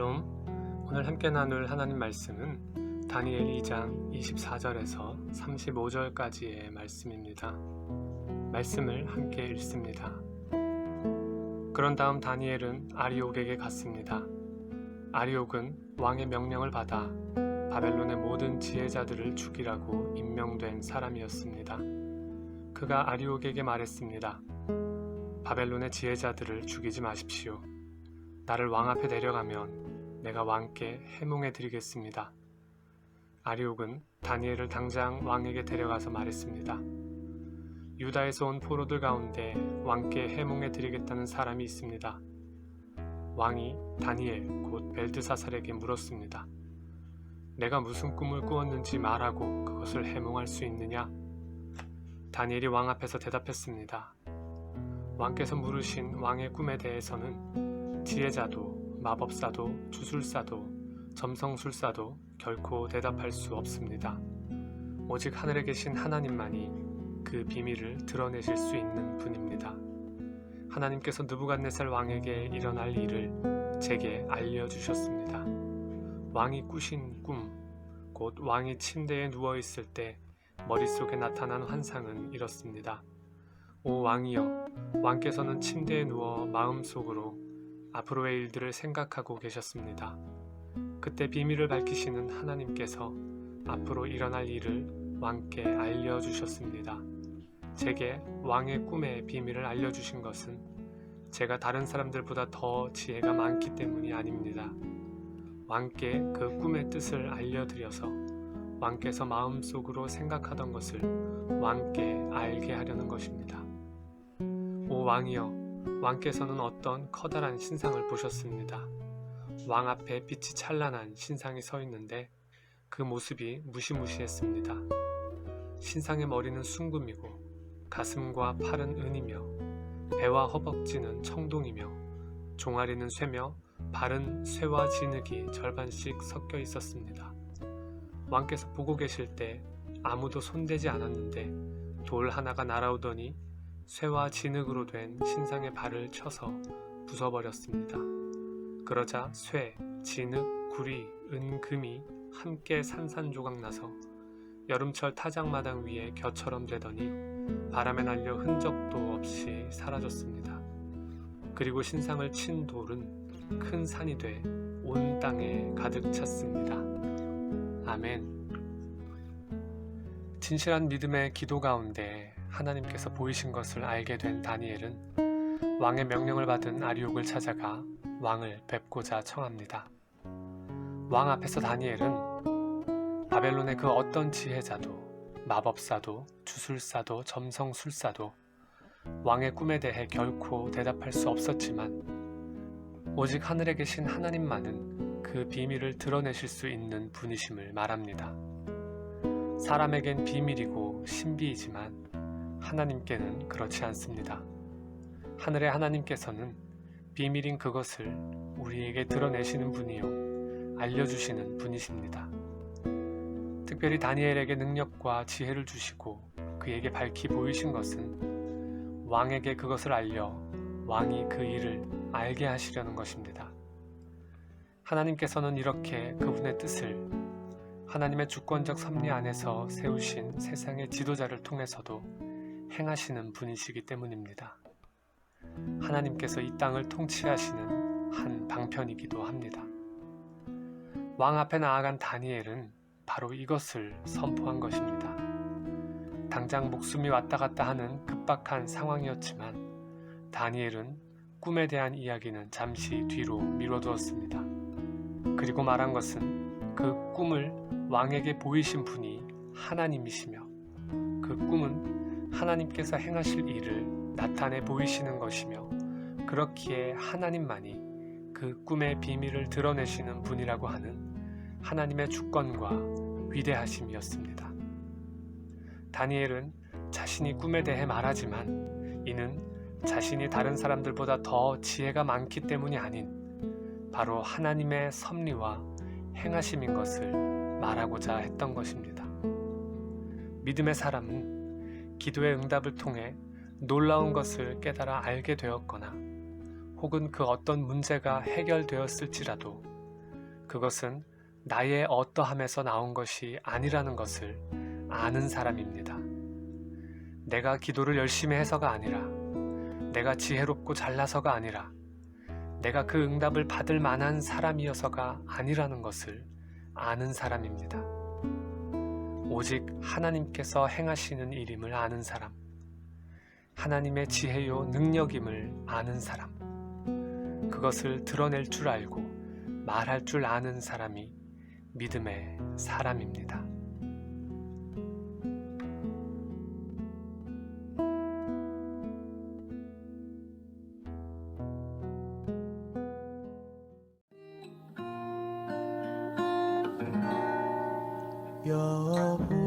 샬롬. 오늘 함께 나눌 하나님 말씀은 다니엘 2장 24절에서 35절까지의 말씀입니다. 말씀을 함께 읽습니다. 그런 다음 다니엘은 아리옥에게 갔습니다. 아리옥은 왕의 명령을 받아 바벨론의 모든 지혜자들을 죽이라고 임명된 사람이었습니다. 그가 아리옥에게 말했습니다. 바벨론의 지혜자들을 죽이지 마십시오. 나를 왕 앞에 데려가면 내가 왕께 해몽해 드리겠습니다. 아리옥은 다니엘을 당장 왕에게 데려가서 말했습니다. 유다에서 온 포로들 가운데 왕께 해몽해 드리겠다는 사람이 있습니다. 왕이 다니엘 곧 벨드사살에게 물었습니다. 내가 무슨 꿈을 꾸었는지 말하고 그것을 해몽할 수 있느냐? 다니엘이 왕 앞에서 대답했습니다. 왕께서 물으신 왕의 꿈에 대해서는 지혜자도 마법사도 주술사도 점성술사도 결코 대답할 수 없습니다. 오직 하늘에 계신 하나님만이 그 비밀을 드러내실 수 있는 분입니다. 하나님께서 느부갓네살 왕에게 일어날 일을 제게 알려주셨습니다. 왕이 꾸신 꿈, 곧 왕이 침대에 누워 있을 때 머릿속에 나타난 환상은 이렇습니다. 오 왕이여, 왕께서는 침대에 누워 마음속으로 앞으로의 일들을 생각하고 계셨습니다. 그때 비밀을 밝히시는 하나님께서 앞으로 일어날 일을 왕께 알려주셨습니다. 제게 왕의 꿈의 비밀을 알려주신 것은 제가 다른 사람들보다 더 지혜가 많기 때문이 아닙니다. 왕께 그 꿈의 뜻을 알려드려서 왕께서 마음속으로 생각하던 것을 왕께 알게 하려는 것입니다. 오 왕이여, 왕께서는 어떤 커다란 신상을 보셨습니다. 왕 앞에 빛이 찬란한 신상이 서 있는데 그 모습이 무시무시했습니다. 신상의 머리는 순금이고 가슴과 팔은 은이며 배와 허벅지는 청동이며 종아리는 쇠며 발은 쇠와 진흙이 절반씩 섞여 있었습니다. 왕께서 보고 계실 때 아무도 손대지 않았는데 돌 하나가 날아오더니 쇠와 진흙으로 된 신상의 발을 쳐서 부숴버렸습니다. 그러자 쇠, 진흙, 구리, 은, 금이 함께 산산조각 나서 여름철 타작마당 위에 겨처럼 되더니 바람에 날려 흔적도 없이 사라졌습니다. 그리고 신상을 친 돌은 큰 산이 돼 온 땅에 가득 찼습니다. 아멘. 진실한 믿음의 기도 가운데 하나님께서 보이신 것을 알게 된 다니엘은 왕의 명령을 받은 아리옥을 찾아가 왕을 뵙고자 청합니다. 왕 앞에서 다니엘은 바벨론의 그 어떤 지혜자도 마법사도 주술사도 점성술사도 왕의 꿈에 대해 결코 대답할 수 없었지만 오직 하늘에 계신 하나님만은 그 비밀을 드러내실 수 있는 분이심을 말합니다. 사람에겐 비밀이고 신비이지만 하나님께는 그렇지 않습니다. 하늘의 하나님께서는 비밀인 그것을 우리에게 드러내시는 분이요 알려주시는 분이십니다. 특별히 다니엘에게 능력과 지혜를 주시고 그에게 밝히 보이신 것은 왕에게 그것을 알려 왕이 그 일을 알게 하시려는 것입니다. 하나님께서는 이렇게 그분의 뜻을 하나님의 주권적 섭리 안에서 세우신 세상의 지도자를 통해서도 행하시는 분이시기 때문입니다. 하나님께서 이 땅을 통치하시는 한 방편이기도 합니다. 왕 앞에 나아간 다니엘은 바로 이것을 선포한 것입니다. 당장 목숨이 왔다 갔다 하는 급박한 상황이었지만 다니엘은 꿈에 대한 이야기는 잠시 뒤로 미뤄두었습니다. 그리고 말한 것은 그 꿈을 왕에게 보이신 분이 하나님이시며 그 꿈은 하나님께서 행하실 일을 나타내 보이시는 것이며 그렇기에 하나님만이 그 꿈의 비밀을 드러내시는 분이라고 하는 하나님의 주권과 위대하심이었습니다. 다니엘은 자신이 꿈에 대해 말하지만 이는 자신이 다른 사람들보다 더 지혜가 많기 때문이 아닌 바로 하나님의 섭리와 행하심인 것을 말하고자 했던 것입니다. 믿음의 사람은 기도의 응답을 통해 놀라운 것을 깨달아 알게 되었거나 혹은 그 어떤 문제가 해결되었을지라도 그것은 나의 어떠함에서 나온 것이 아니라는 것을 아는 사람입니다. 내가 기도를 열심히 해서가 아니라, 내가 지혜롭고 잘나서가 아니라, 내가 그 응답을 받을 만한 사람이어서가 아니라는 것을 아는 사람입니다. 오직 하나님께서 행하시는 일임을 아는 사람, 하나님의 지혜요 능력임을 아는 사람, 그것을 드러낼 줄 알고 말할 줄 아는 사람이 믿음의 사람입니다. your